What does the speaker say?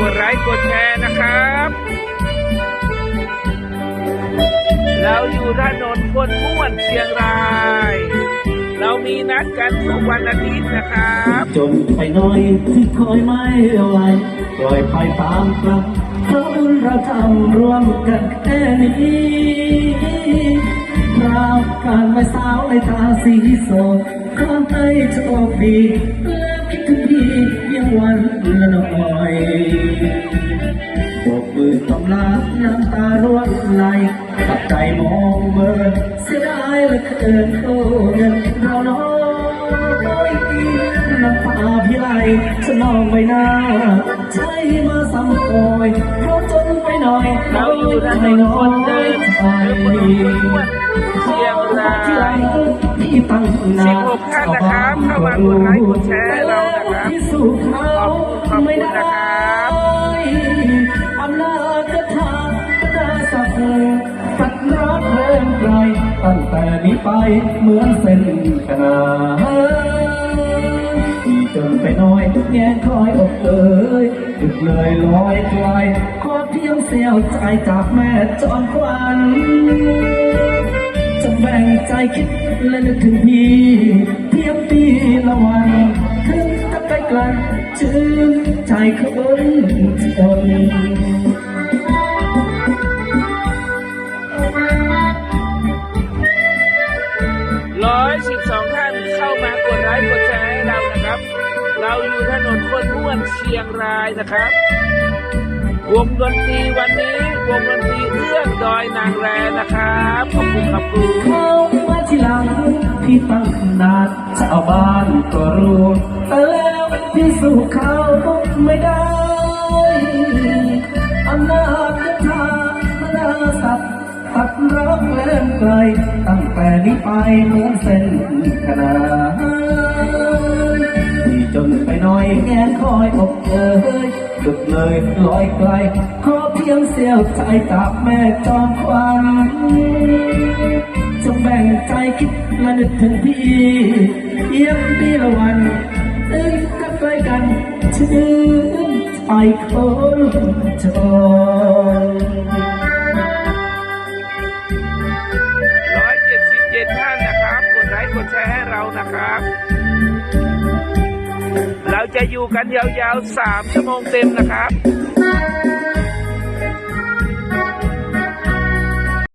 กดไลค์กดแชร์นะครับ เราอยู่ถนนคนม่วนเชียงราย เรามีนัดกันทุกวันอาทิตย์นะครับจนไปน้อยที่คอยไม่ไหวปล่อยไปตามกันเพราะเราทำร่วมกันแค่นี้ราวการไม่สาวในตาสีสดความใจจะออกดีเพื่อคิดถึงพี่ยังวันละหน่อย เสียดายเหลือเกินโอ้เงินเราน้อยน้ำตาพี่ไหลสนองใบหน้าใช่มาซ้ำคอยเพราะจนไปหน่อยเราอยู่ถนนคนเดินใจถนนคนม่วนเชียงรายที่ไหลที่ตั้งนาสิบหกท่านนะครับเข้ามากดไลค์กดแชร์เรานะครับที่สู่เขาขอบคุณขอบคุณไม่ได้นะครับ ตั้งแต่นี้ไปเหมือนเส้นขนานที่จนไปน้อยแง่คอยอกเอ่ยดึกเลยลอยไกลขอเพียงเสียวใจจากแม่จอมควันจะแบ่งใจคิดและนึกถึงพี่เพียงปีละวันถึงจะใกล้กลันชื่นใจคนจน ร้อยสิบสองท่านเข้ามากดไลค์กดแชร์ให้เรานะครับ เราอยู่ถนนคนม่วนเชียงรายนะครับ วงดนตรีวันนี้ วงดนตรีเอื้องดอยนางแรนะครับขอบคุณครับคุณเข้ามาทีหลังพี่ตั้งขนาดชาวบ้านก็รู้แต่แล้วพี่สู้เขาไม่ได้ ไกลตั้งแต่นี้ไปเหมือนเส้นขนานที่จนไปหน่อยแง่คอยอกเอ่ยดึกเลยลอยไกล ขอเพียงเสียวใจจากแม่จอมควันจะแบ่งใจคิดและนึกถึงพี่เยี่ยมปีละวันตื่นกันใกล้กันชื่นไปคนจน กดแชร์ให้เรานะครับ เราจะอยู่กันยาวๆ 3 ชั่วโมงเต็มนะครับ